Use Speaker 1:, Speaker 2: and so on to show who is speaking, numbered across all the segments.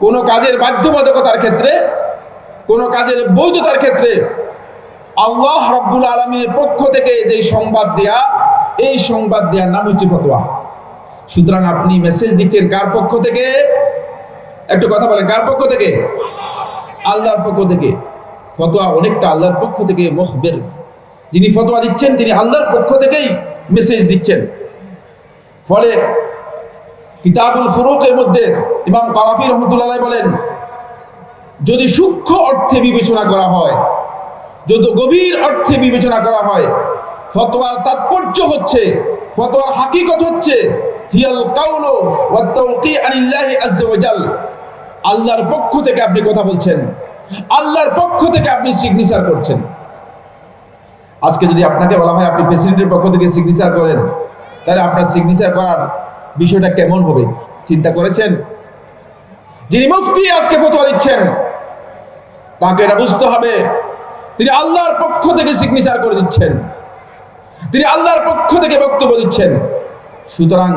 Speaker 1: কোনো কাজের বাধ্যবাধকতার ক্ষেত্রে, কোনো কাজের বৈধতার ক্ষেত্রে আল্লাহ রব্বুল আলমীর পক্ষ থেকে যেই সংবাদ দেয়া, এই সংবাদ দেওয়ার নাম হচ্ছে ফতোয়া। সুতরাং আপনি মেসেজ দিচ্ছেন কার পক্ষ থেকে? একটু কথা বলেন, কার পক্ষ থেকে? আল্লাহর পক্ষ থেকে। ফতোয়া অনেকটা আল্লাহর পক্ষ থেকে মুখবের। যিনি ফতোয়া দিচ্ছেন, তিনি আল্লাহর পক্ষ থেকেই মেসেজ দিচ্ছেন। ফলে কিতাবুল ফুরুকের মধ্যে ইমাম কারাফি রহমতুল্লাহ বলেন, যদি সূক্ষ্ম অর্থে বিবেচনা করা হয়, যদি গভীর অর্থে বিবেচনা করা হয়, ফতোয়ার তাৎপর্য হচ্ছে, ফতোয়ার হাকিকত হচ্ছে, হিয়াল আল্লাহর পক্ষ থেকে আপনি কথা বলছেন, আল্লাহর পক্ষ থেকে আপনি সিগনেচার করছেন। আজকে যদি আপনাকে বলা হয় আপনি প্রেসিডেন্টের পক্ষ থেকে সিগনেচার করেন, তাহলে আপনার সিগনেচার করার বিষয়টা কেমন হবে? চিন্তা করেছেন? যিনি মুফতি আজকে ফতোয়া দিচ্ছেন, তাকে এটা বুঝতে হবে। তিনি আল্লাহর পক্ষ থেকে সিগনেচার করে দিচ্ছেন। তিনি আল্লাহর পক্ষ থেকে বক্তব্য দিচ্ছেন। সুতরাং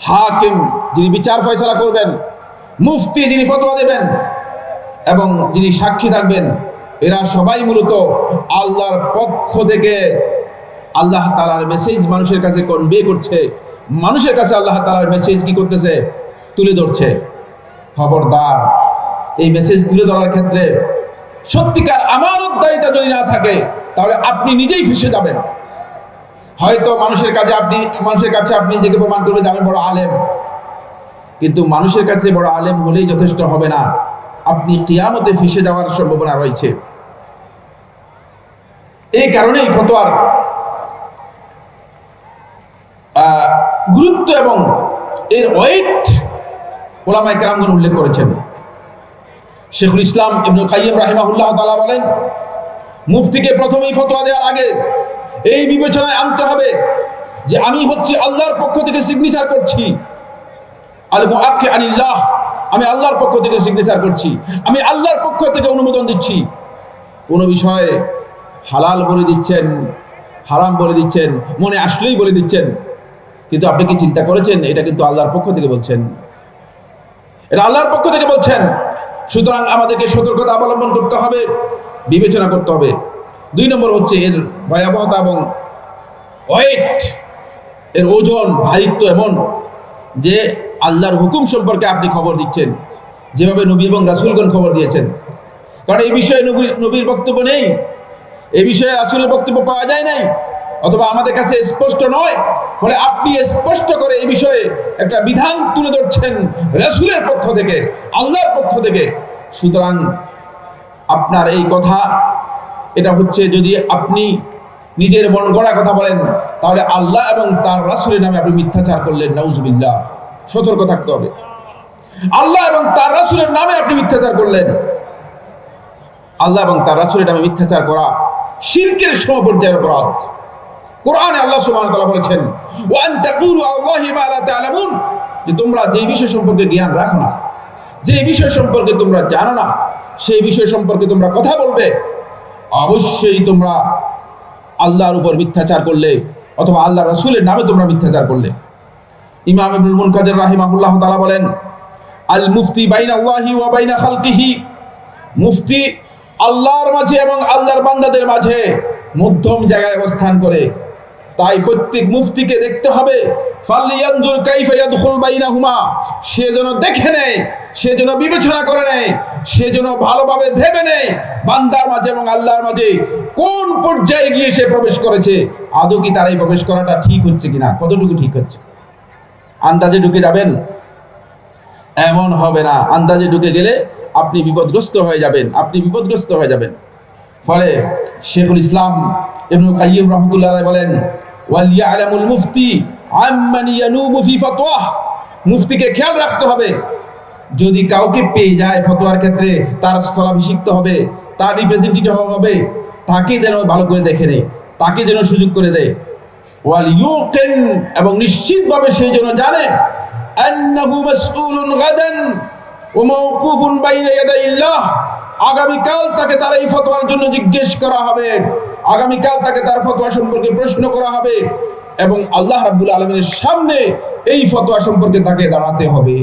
Speaker 1: হাকিম যিনি বিচার ফয়সলা করবেন, মুফতি যিনি ফতোয়া দেবেন, এবং যিনি সাক্ষী থাকবেন, এরা সবাই মূলত আল্লাহর পক্ষ থেকে আল্লাহ তালার মেসেজ মানুষের কাছে কনভে করছে। মানুষের কাছে আল্লাহ তালার মেসেজ কি করতেছে? তুলে ধরছে। খবরদার। এই মেসেজ তুলে ধরার ক্ষেত্রে সত্যিকার আমানতদারিতা যদি না থাকে, তাহলে আপনি নিজেই ফেসে যাবেন। হয়তো মানুষের কাছে আপনি, মানুষের কাছে আপনি নিজেকে প্রমাণ করবেন যে আমি বড় আলেম। কিন্তু মানুষের কাছে বড় আলেম হলেই যথেষ্ট হবে না। আপনি কিয়ামতে ফেসে যাওয়ার সম্ভাবনা রয়েছে। এই কারণেই ফতোয়ার গুরুত্ব এবং এর ওয়েট ওলামায় কেরামগণ উল্লেখ করেছেন। শেখুল ইসলাম ইবনুল কাইয়িম রাহিমাহুল্লাহ তাআলা বলেন, মুফতিকে প্রথমেই ফতোয়া দেওয়ার আগে এই বিবেচনায় আনতে হবে যে আমি হচ্ছে আল্লাহর পক্ষ থেকে সিগনেচার করছি। আল মুআক্কি আনিল্লাহ, আমি আল্লাহর পক্ষ থেকে সিগনেচার করছি। আমি আল্লাহর পক্ষ থেকে অনুমোদন দিচ্ছি। কোনো বিষয়ে হালাল বলে দিচ্ছেন, হারাম বলে দিচ্ছেন, মনে আসলেই বলে দিচ্ছেন কিন্তু আপনি কি চিন্তা করেছেন? এটা কিন্তু আল্লাহর পক্ষ থেকে বলছেন। এটা আল্লাহর পক্ষ থেকে বলছেন। সুতরাং আমাদেরকে সতর্কতা অবলম্বন করতে হবে, বিবেচনা করতে হবে। দুই নম্বর হচ্ছে এর ভয়াবহতা এবং ওয়েট এর ওজন ভারিত্ব এমন যে আল্লাহর হুকুম সম্পর্কে আপনি খবর দিচ্ছেন। যেভাবে নবী এবং রাসুলগণ খবর দিয়েছেন। কারণ এই বিষয়ে নবীর নবীর বক্তব্য নেই। এ বিষয়ে রাসুলের বক্তব্য পাওয়া যায় নাই। অথবা আমাদের কাছে স্পষ্ট নয়। ফলে আপনি স্পষ্ট করে এই বিষয়ে একটা বিধান তুলে ধরছেন রাসুলের পক্ষ থেকে, আল্লাহর পক্ষ থেকে। সুতরাং আপনার এই কথা, এটা হচ্ছে যদি আপনি নিজের মন গড়া কথা বলেন, তাহলে আল্লাহ এবং তার রাসুলের নামে আপনি মিথ্যাচার করলেন, নাউজবিল্লাহ। সতর্ক থাকতে হবে। আল্লাহ এবং তার রাসুলের নামে আপনি মিথ্যাচার করলেন। আল্লাহ এবং তার রাসুলের নামে মিথ্যাচার করা শিরকের সমপর্যায়ের অপরাধ। কোরআনে আল্লাহ সুবহানাহু ওয়া তাআলা বলেছেন, ওয়া আন তাকুলু আল্লাহি মা লা তা'লামুন যে তোমরা যে বিষয় সম্পর্কে জ্ঞান রাখো না, যে বিষয় সম্পর্কে তোমরা জানো না, সেই বিষয় সম্পর্কে তোমরা কথা বলবে। অবশ্যই তোমরা আল্লাহর উপর মিথ্যাচার করলে অথবা আল্লাহ রাসূলের নামে তোমরা মিথ্যাচার করলে। ইমাম ইবনুল মুনকাদির রাহিমাহুল্লাহ তাআলা বলেন, আল মুফতি বাইনা আল্লাহি ওয়া বাইনা খালকিহি মুফতি আল্লাহর মাঝে এবং আল্লাহর বান্দাদের মাঝে মধ্যম জায়গায় অবস্থান করে তাই প্রত্যেক মুফতিকে দেখতে হবে, ফালিয়ানজুর কাইফা ইয়াদখুল বাইনাহুমা। সে যেন দেখে নেয়, সে যেন বিবেচনা করে নেয়, সে যেন ভালোভাবে ভেবে নেয়, বান্দার মাঝে এবং আল্লাহর মাঝে কোন পর্যায়ে গিয়ে সে প্রবেশ করেছে, আদৌ কি তার এই প্রবেশ করাটা ঠিক হচ্ছে কিনা, কতটুকু ঠিক হচ্ছে? আন্দাজে ঢুকে যাবেন? এমন হবে না, আন্দাজে ঢুকে গেলে আপনি বিপদগ্রস্ত হয়ে যাবেন, আপনি বিপদগ্রস্ত হয়ে যাবেন। ফলে শেখুল ইসলাম ইবনুল কাইয়িম রহমতুল্লাহ বলেন ওয়ালিয়া আলামুল মুফতি আম্মান ইয়ানুবু ফি ফতওয়াহ। মুফতিকে খেয়াল রাখতে হবে। যদি কাউকে পেয়ে যায় ফতোয়ার ক্ষেত্রে, তার স্থলাভিষিক্ত হবে, তার রিপ্রেজেন্টেটিভ হবে, তাকে যেন ভালো করে দেখে নেয়, তাকে যেন সুযোগ করে দেয়। ওয়াল ইউকিন এবং নিশ্চিতভাবে সে যেন জানে, আন্নাহু মাসউলুন গাদান ওয়া মাওকুফুন বাইনা ইয়াদাইল্লাহ আগামীকাল তাকে তার এই ফতোয়ার জন্য জিজ্ঞেস করা হবে। আগামীকাল তাকে তার ফতোয়া সম্পর্কে প্রশ্ন করা হবে এবং আল্লাহ রাব্বুল আলমিনের সামনে এই ফতোয়া সম্পর্কে তাকে দাঁড়াতে হবে।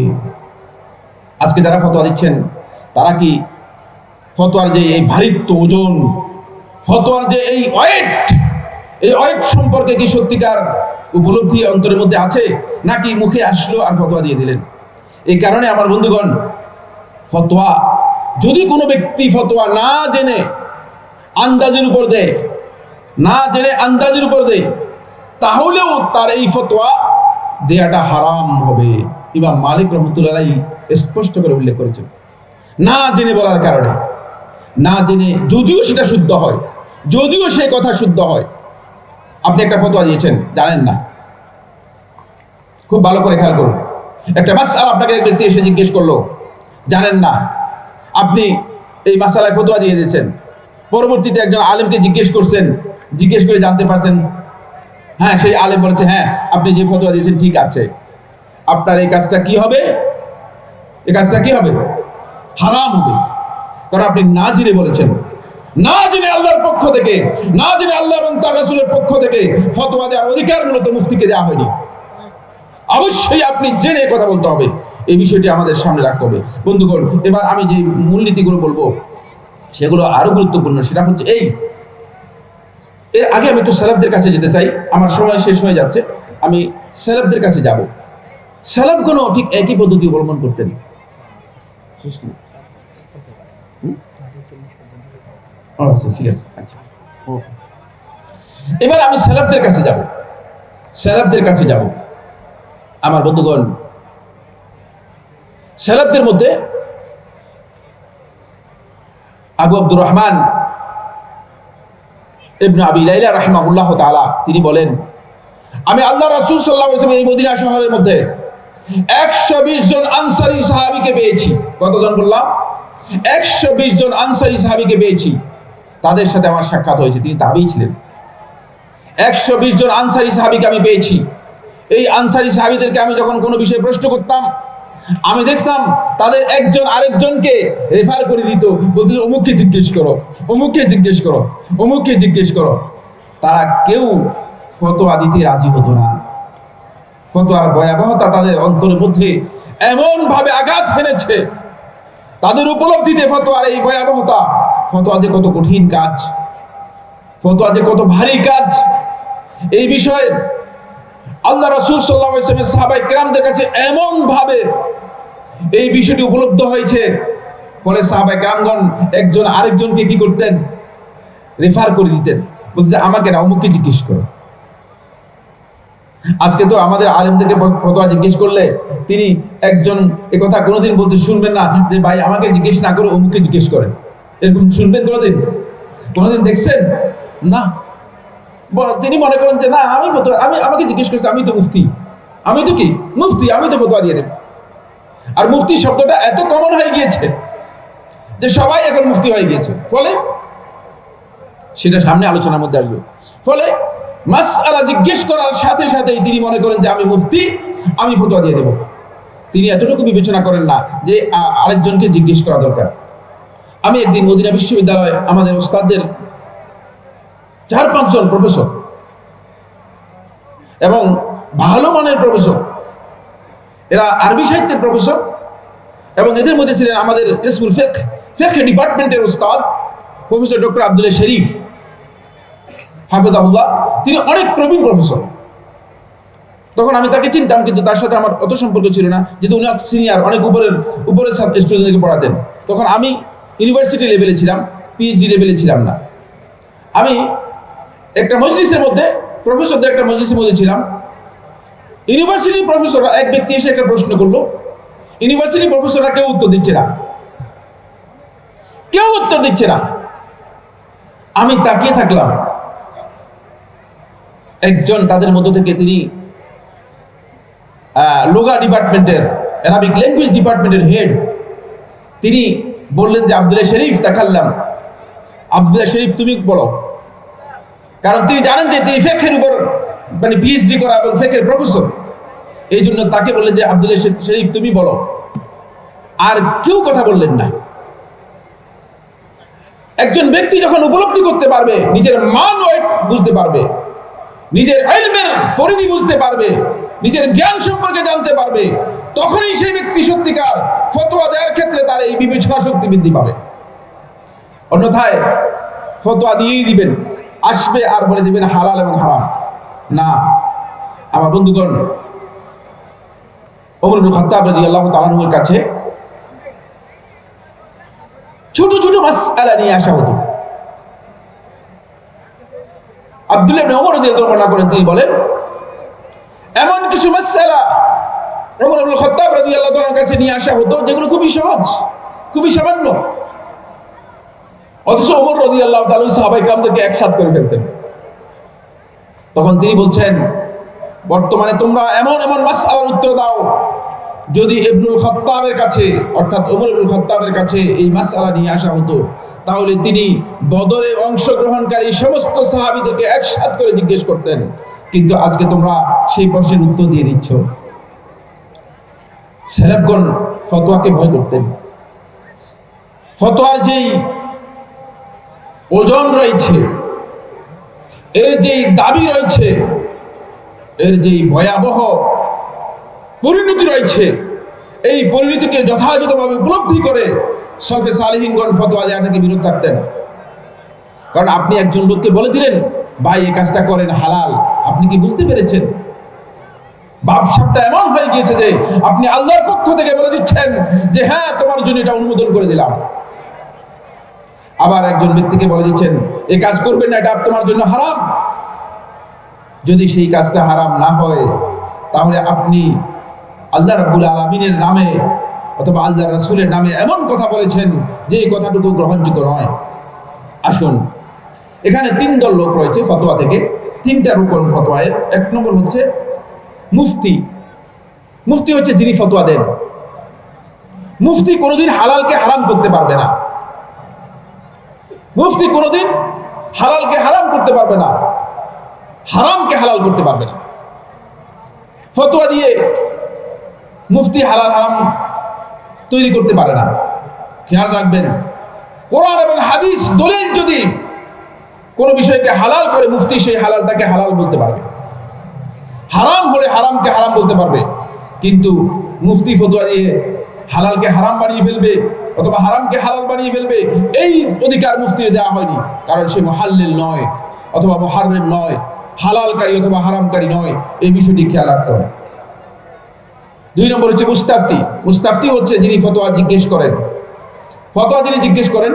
Speaker 1: আজকে যারা ফতোয়া দিচ্ছেন, তারা কি ফতোয়ার যে এই ভারিত্ব ওজন, ফতোয়ার যে এই ওয়েট এই ওয়েট সম্পর্কে কি সত্যিকার উপলব্ধি অন্তরের মধ্যে আছে, নাকি মুখে আসলো আর ফতোয়া দিয়ে দিলেন? এই কারণে আমার বন্ধুগণ, ফতোয়া যদি কোনো ব্যক্তি ফতোয়া না জেনে আন্দাজের উপর দেয়, না জেনে আন্দাজের উপর দেয়, তাহলেও তার এই ফতোয়া দেয়াটা হারাম হবে। ইমাম মালিক রহমতুল্লাহ স্পষ্ট করে উল্লেখ করেছেন। না জেনে বলার কারণে। না জেনে যদিও সেটা শুদ্ধ হয়, যদিও সেই কথা শুদ্ধ হয়। আপনি একটা ফতোয়া দিয়েছেন, জানেন না। খুব ভালো করে খেয়াল করুন। একটা মাসাল আপনাকে এক ব্যক্তি এসে জিজ্ঞেস করল, জানেন না। আপনি এই মাসালায় ফতোয়া দিয়ে দিয়েছেন। পরবর্তীতে একজন আলেমকে জিজ্ঞেস করছেন, জিজ্ঞেস করে জানতে পারছেন হ্যাঁ সেই আলেম বলেছে হ্যাঁ আপনি যে ফতোয়া দিয়েছেন ঠিক আছে। আপনার এই কাজটা কি হবে? এই কাজটা কি হবে? হারাম হবে। কারণ আপনি না জেনে বলেছেন। না জেনে আল্লাহর পক্ষ থেকে না জেনে আল্লাহ এবং তার রাসূলের পক্ষ থেকে ফতোয়া দেওয়ার অধিকার মূলত মুফতিকে দেওয়া হয়নি। অবশ্যই আপনি জেনে কথা বলতে হবে। এই বিষয়টি আমাদের সামনে রাখতে হবে। বন্ধুগণ, এবার আমি যে মূলনীতিগুলো বলব, সেগুলো আরও গুরুত্বপূর্ণ। সেটা হচ্ছে এই, এর আগে আমি একটু স্যালাফদের কাছে যেতে চাই। আমার সময় শেষ হয়ে যাচ্ছে। আমি স্যালাফদের কাছে যাব। স্যালাফগুলো ঠিক একই পদ্ধতি অবলম্বন করতেন। আচ্ছা ঠিক আছে। আচ্ছা। এবার আমি স্যালাফদের কাছে যাব। স্যালাফদের কাছে যাব। আমার বন্ধুগণ স্যালাফদের মধ্যে আবু আব্দুর রহমান ইবনে আবি লাইলা রাহিমাহুল্লাহ তাআলা, তিনি বলেন, আমি আল্লাহ রাসূল আলাইহি এই মদিনা শহরের মধ্যে 120 জন আনসারি সাহাবীকে পেয়েছি। কতজন বললাম? 120 জন আনসারি সাহাবিকে পেয়েছি। তাদের সাথে আমার সাক্ষাৎ হয়েছে, তিনি তাবেই ছিলেন। 120 জন আনসারি সাহাবীকে আমি পেয়েছি। এই আনসারি সাহাবীদেরকে আমি যখন কোনো বিষয়ে প্রশ্ন করতাম আমি দেখতাম তাদের একজন আরেকজনকে রেফার করে দিত। বলতে অমুককে জিজ্ঞেস করো, অমুককে জিজ্ঞেস করো, অমুককে জিজ্ঞেস করো। তারা কেউ ফতোয়া দিতে রাজি হতো না। ফতোয়ার ভয়াবহতা তাদের অন্তরের মধ্যে এমন ভাবে আঘাত হেনেছে। তাদের উপলব্ধিতে ফতোয়ার এই ভয়াবহতা, ফতোয়া যে কত কঠিন কাজ, ফতোয়া যে কত ভারী কাজ, এই বিষয়ে আল্লাহ রসুল সাল্লাহ ইসলামের সাহাবাই কেরামদের কাছে এমন ভাবে এই বিষয়টি উপলব্ধ হয়েছে। পরে সাহাবাই কেরামগণ একজন আরেকজনকে কি করতেন? রেফার করে দিতেন। বলছে আমাকে না, অমুককে জিজ্ঞেস করো। আজকে তো আমাদের আলেমদেরকে ফতোয়া জিজ্ঞেস করলে তিনি একজন এ কথা কোনোদিন বলতে শুনবেন না যে, ভাই, আমাকে জিজ্ঞেস না করে, অমুককে জিজ্ঞেস করেন। এরকম শুনবেন কোনোদিন? কোনোদিন দেখছেন? না। তিনি মনে করেন যে, না, আমি আমি আমাকে জিজ্ঞেস করছি, আমি তো মুফতি। আমি তো কি? মুফতি, আমি তো ফতোয়া দিয়ে দেব। আর মুফতি শব্দটা এত কমন হয়ে গিয়েছে যে সবাই এখন মুফতি হয়ে গিয়েছে। ফলে সেটা সামনে আলোচনার মধ্যে আসবে। ফলে মাস আলা জিজ্ঞেস করার সাথে সাথেই তিনি মনে করেন যে, আমি মুফতি, আমি ফতোয়া দিয়ে দেব। তিনি এতটুকু বিবেচনা করেন না যে আরেকজনকে জিজ্ঞেস করা দরকার। আমি একদিন মদিনা বিশ্ববিদ্যালয়ে আমাদের ওস্তাদদের চার পাঁচজন প্রফেসর এবং ভালো মানের প্রফেসর এরা আরবি সাহিত্যের প্রফেসর এবং এদের মধ্যে ছিলেন আমাদের ইসমুল ফেক ফেক ডিপার্টমেন্টের ওস্তাদ প্রফেসর ডক্টর আব্দুল্লাহ শরীফ হাফেদাহুল্লাহ তিনি অনেক প্রবীণ প্রফেসর তখন আমি তাকে চিনতাম, কিন্তু তার সাথে আমার অত সম্পর্ক ছিল না, যেহেতু উনি সিনিয়র অনেক উপরের উপরের স্টুডেন্টদেরকে পড়াতেন। তখন আমি ইউনিভার্সিটি লেভেলে ছিলাম পিএইচডি লেভেলে ছিলাম না। আমি একটা মজলিসের মধ্যে প্রফেসরদের একটা মজলিসের মধ্যে ছিলাম। ইউনিভার্সিটির প্রফেসররা এক ব্যক্তি এসে একটা প্রশ্ন করল ইউনিভার্সিটি প্রফেসররা কেউ উত্তর দিচ্ছে না? কেউ উত্তর দিচ্ছে না। আমি তাকিয়ে থাকলাম। একজন তাদের মধ্য থেকে তিনি লোগা ডিপার্টমেন্টের অ্যারাবিক ল্যাঙ্গুয়েজ ডিপার্টমেন্টের হেড তিনি বললেন যে, আবদুল্লাহ শরীফ, তাকাল্লাম। আবদুল্লাহ শরীফ, তুমি বলো। কারণ তিনি জানেন যে তিনি ফেকের উপর মানে পিএইচডি করা এবং ফেকের প্রফেসর এই জন্য তাকে বললেন যে, আবদুল্লাহ শরীফ, তুমি বলো। আর কেউ কথা বললেন না। একজন ব্যক্তি যখন উপলব্ধি করতে পারবে, নিজের মান ওয়েট বুঝতে পারবে, নিজের এলমের পরিধি বুঝতে পারবে, নিজের জ্ঞান সম্পর্কে জানতে পারবে, তখনই সেই ব্যক্তি সত্যিকার ফতোয়া দেওয়ার ক্ষেত্রে তার এই বিবেচনা শক্তি বৃদ্ধি পাবে। অন্যথায় ফতোয়া দিয়েই দিবেন। আসবে আর বলে দিবেন হালাল এবং হারাম। না। আমার বন্ধুগণ অমরুল খত্তাব রাজি আল্লাহ তালানুর কাছে ছোট ছোট মাস নিয়ে আসা হতো। আব্দুল্লাহ ওমর রাদিয়াল্লাহু বর্ণনা করেন তিনি বলেন, এমন কিছু মাসআলা ওমর ইবনে খাত্তাব রাদিয়াল্লাহু তাআলার কাছে নিয়ে আসা হতো, যেগুলো খুবই সহজ, খুবই সামান্য। অথচ ওমর রদি আল্লাহ তালু সাহাবাই গ্রামদেরকে একসাথ করে ফেলতেন। তখন তিনি বলছেন, বর্তমানে তোমরা এমন এমন মাসালার উত্তর দাও, যদি ইবনুল খত্তাবের কাছে, অর্থাৎ ওমর ইবনুল খত্তাবের কাছে এই মাসালা নিয়ে আসা হতো, তাহলে তিনি বদরে অংশগ্রহণকারী সমস্ত সাহাবিদেরকে একসাথ করে জিজ্ঞেস করতেন। কিন্তু আজকে তোমরা সেই প্রশ্নের উত্তর দিয়ে দিচ্ছ। সেলেবগণ ফতোয়াকে ভয় করতেন। ফতোয়ার যেই ওজন রয়েছে। এর যেই দাবি রয়েছে, এর যেই ভয়াবহ পরিণতি রয়েছে, এই পরিণতিকে যথাযথভাবে উপলব্ধি করে সলফে সালিহীনগণ ফতোয়া দেওয়া থেকে বিরত থাকতেন। কারণ আপনি একজন লোককে বলে দিলেন, ভাই, এই কাজটা করেন, হালাল। আপনি কি বুঝতে পেরেছেন? ব্যবসাটা এমন হয়ে গিয়েছে যে আপনি আল্লাহর পক্ষ থেকে বলে দিচ্ছেন যে হ্যাঁ তোমার জন্য এটা অনুমোদন করে দিলাম। আবার একজন ব্যক্তিকে বলে দিচ্ছেন এই কাজ করবেন না, এটা তোমার জন্য হারাম। যদি সেই কাজটা হারাম না হয়, তাহলে আপনি আল্লাহ রাব্বুল আলমিনের নামে অথবা আল্লাহ রাসুলের নামে এমন কথা বলেছেন, যে এই কথাটুকু গ্রহণযোগ্য নয়। আসুন, এখানে তিন দল লোক রয়েছে ফতোয়া থেকে। তিনটা রূপন ফতোয়ায়, এক নম্বর হচ্ছে মুফতি। মুফতি হচ্ছে যিনি ফতোয়া দেন। মুফতি কোনোদিন হালালকে হারাম করতে পারবে না। মুফতি কোনোদিন হালালকে হারাম করতে পারবে না, হারামকে হালাল করতে পারবে না। ফতোয়া দিয়ে মুফতি হালাল হারাম তৈরি করতে পারে না। খেয়াল রাখবেন, কোরআন এবং হাদিস দলিল যদি কোনো বিষয়কে হালাল করে, মুফতি সেই হালালটাকে হালাল বলতে পারবে। হারাম হলে হারামকে হারাম বলতে পারবে, কিন্তু মুফতি ফতোয়া দিয়ে হালালকে হারাম বানিয়ে ফেলবে অথবা হারামকে হালাল বানিয়ে ফেলবে, এই অধিকার মুফতির দেওয়া হয়নি। কারণ সে মহাল্লিল নয়, অথবা মহারেম নয়, হালালকারী অথবা হারামকারী নয়, এই বিষয়টি খেয়াল রাখতে হবে। দুই নম্বর হচ্ছে মুস্তাফতি। মুস্তাফতি হচ্ছে যিনি ফতোয়া জিজ্ঞেস করেন। ফতোয়া যিনি জিজ্ঞেস করেন,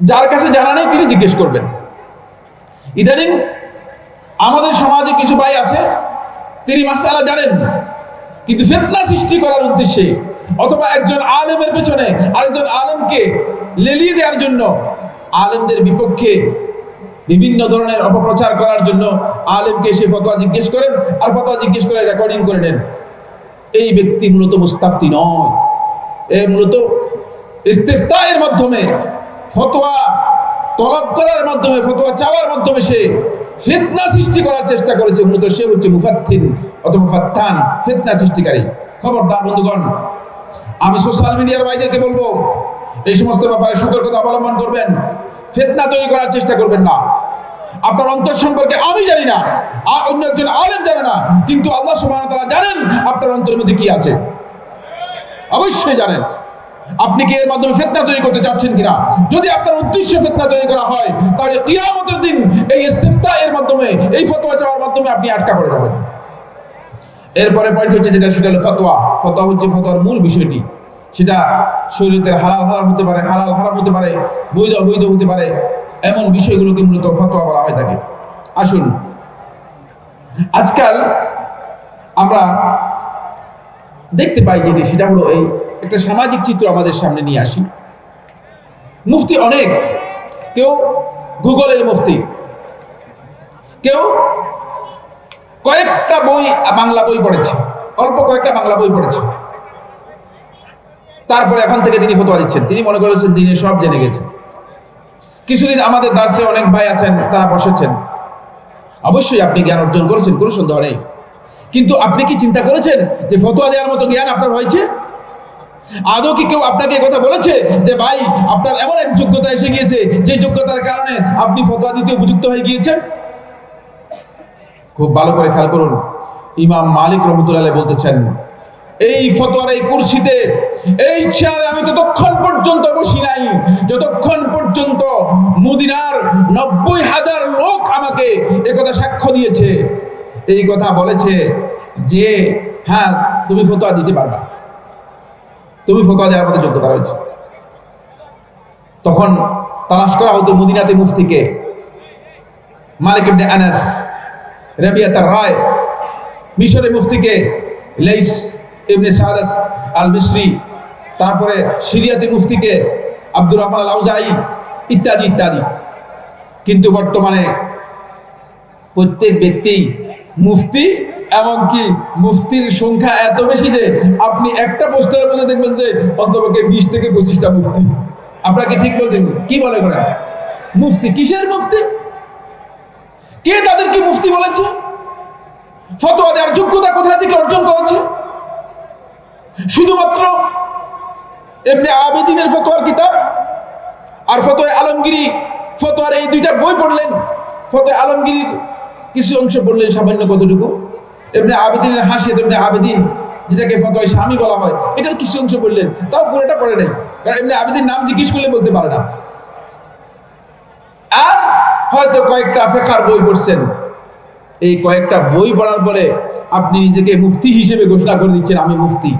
Speaker 1: যার কাছে জানা নেই তিনি জিজ্ঞেস করবেন। ইদানিং আমাদের সমাজে কিছু ভাই আছে, তিনি মাসালা জানেন, কিন্তু ফেতনা সৃষ্টি করার উদ্দেশ্যে অথবা একজন আলেমের পেছনে আরেকজন আলেমকে লেলিয়ে দেওয়ার জন্য আলেমদের বিপক্ষে বিভিন্ন ধরনের অপপ্রচার করার জন্য আলেমকে সে ফতোয়া জিজ্ঞেস করেন আর ফতোয়া জিজ্ঞেস করে রেকর্ডিং করে নেন। এই ব্যক্তি মূলত মুস্তাফতি নয়। এ মূলত ইস্তেফতায়ের মাধ্যমে ফতোয়া তলব করার মাধ্যমে, ফতোয়া চাওয়ার মাধ্যমে সে ফিতনা সৃষ্টি করার চেষ্টা করেছে। মূলত সে হচ্ছে মুফাত্তিন অথবা মুফাত্তান ফিতনা সৃষ্টিকারী। খবরদার বন্ধুগণ আমি সোশ্যাল মিডিয়ার ভাইদেরকে বলব, এই সমস্ত ব্যাপারে সতর্কতা অবলম্বন করবেন। ফেতনা তৈরি করার চেষ্টা করবেন না। আপনার অন্তর সম্পর্কে আমি জানি না, আর অন্য একজন আলেম জানে না, কিন্তু আল্লাহ ওয়া তাআলা জানেন আপনার অন্তরের মধ্যে কি আছে। অবশ্যই জানেন। আপনি কি এর মাধ্যমে ফেতনা তৈরি করতে চাচ্ছেন কিনা? যদি আপনার উদ্দেশ্য ফেতনা তৈরি করা হয়, তাহলে কিয়ামতের দিন এই ইস্তিফতা এর মাধ্যমে, এই ফতোয়া চাওয়ার মাধ্যমে আপনি আটকা পড়ে যাবেন। এরপরে পয়েন্ট হচ্ছে যেটা, সেটা হলো ফতোয়া। ফতোয়া হচ্ছে ফতোয়ার মূল বিষয়টি। সেটা শরীরের হালাল হারাম হতে পারে, হালাল হারাম হতে পারে, বৈধ অবৈধ হতে পারে, এমন বিষয়গুলোকে মূলত ফতোয়া বলা হয়ে থাকে আসুন, আজকাল আমরা দেখতে পাই যেটি, সেটা হলো এই একটা সামাজিক চিত্র আমাদের সামনে নিয়ে আসি। মুফতি অনেক, কেউ গুগলের মুফতি, কেউ কয়েকটা বই, বাংলা বই পড়েছে, অল্প কয়েকটা বাংলা বই পড়েছে। তারপরে এখন থেকে তিনি ফতোয়া দিচ্ছেন। তিনি মনে করেছেন দিনে সব জেনে গেছেন কিছুদিন আমাদের দার্সে অনেক ভাই আছেন, তারা বসেছেন। অবশ্যই আপনি জ্ঞান অর্জন করেছেন, কোনো সন্দেহ নেই। কিন্তু আপনি কি চিন্তা করেছেন যে ফতোয়া দেওয়ার মতো জ্ঞান আপনার হয়েছে? আদৌ কি কেউ আপনাকে কথা বলেছে যে, ভাই, আপনার এমন এক যোগ্যতা এসে গিয়েছে, যে যোগ্যতার কারণে আপনি ফতোয়া দিতে উপযুক্ত হয়ে গিয়েছেন? খুব ভালো করে খেয়াল করুন। ইমাম মালিক রহমতুল্লাহ বলতেছেন এই ফতোয়ার এই কুরসিতে, এই চেয়ারে আমি ততক্ষণ পর্যন্ত বসি নাই, যতক্ষণ পর্যন্ত মদিনার নব্বই হাজার লোক আমাকে একথা সাক্ষ্য দিয়েছে, এই কথা বলেছে যে হ্যাঁ তুমি ফতোয়া দিতে পারবা। তুমি ফতোয়া দেওয়ার মতো যোগ্যতা রয়েছে। তখন তালাশ করা হতো মদিনাতে মুফতিকে। মালিক ইবনে আনাস রাবিয়াতার রায়, মিশরে মুফতিকে, লাইস ইবনে সাদাস আল মিশরি তারপরে সিরিয়াতে মুফতিকে আব্দুর রহমান আল আউজাই ইত্যাদি ইত্যাদি। কিন্তু বর্তমানে প্রত্যেক ব্যক্তি মুফতি, এমনকি মুফতির সংখ্যা এত বেশি যে আপনি একটা পোস্টারের মধ্যে দেখবেন যে অন্তপক্ষে বিশ থেকে পঁচিশটা মুফতি। আপনারা কি ঠিক বলছেন? কি মনে করেন মুফতি কিসের মুফতি? কে তাদেরকে মুফতি বলেছে? ফতোয়া দেওয়ার যোগ্যতা কোথা থেকে অর্জন করেছে? শুধুমাত্র এমনি আবেদিনের ফতোয়ার কিতাব আর ফতোয় আলমগিরি, ফতোয়ার এই দুইটা বই পড়লেন, ফতোয় আলমগিরির কিছু অংশ পড়লেন সামান্য কতটুকু। এমনি আবেদিনের হাসি এমনি আবেদিন, যেটাকে ফতোয় স্বামী বলা হয়, এটার কিছু অংশ পড়লেন, তাও পুরোটা পড়ে নেই, কারণ এমনি আবেদিন নাম জিজ্ঞেস করলে বলতে পারে না। আর হয়তো কয়েকটা ফেকার বই পড়ছেন। এই কয়েকটা বই পড়ার পরে আপনি নিজেকে মুফতি হিসেবে ঘোষণা করে দিচ্ছেন, আমি মুফতি।